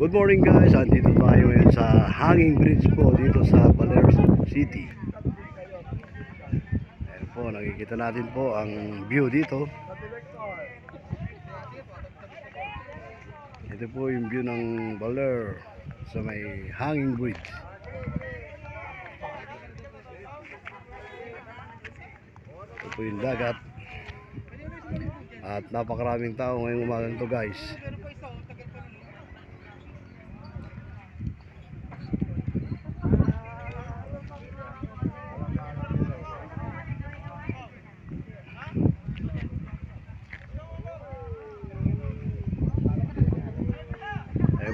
Good morning guys, andito tayo ngayon sa Hanging Bridge po dito sa Baler City. Ayan po, nakikita natin po ang view dito. Ito po yung view ng Baler sa may Hanging Bridge. Ito po yung dagat. At napakaraming tao ngayong umagang to guys.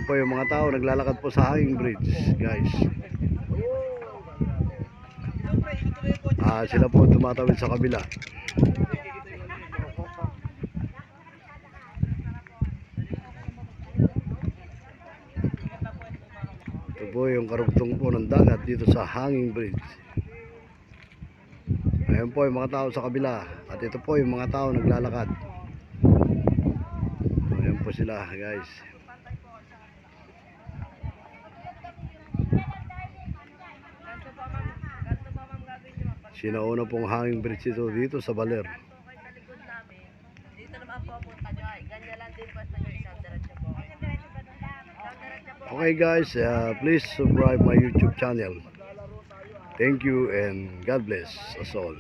Po yung mga tao naglalakad po sa hanging bridge, guys. Ah, sila po tumatawid sa kabila. Ito po yung karugtong po ng dagat dito sa hanging bridge. Ayun po yung mga tao sa kabila at ito po yung mga tao naglalakad. Ayun po sila, guys. Sinauna pong hanging bridge ito dito sa Baler. Okay guys, uh, please subscribe my YouTube channel. Thank you and God bless us all.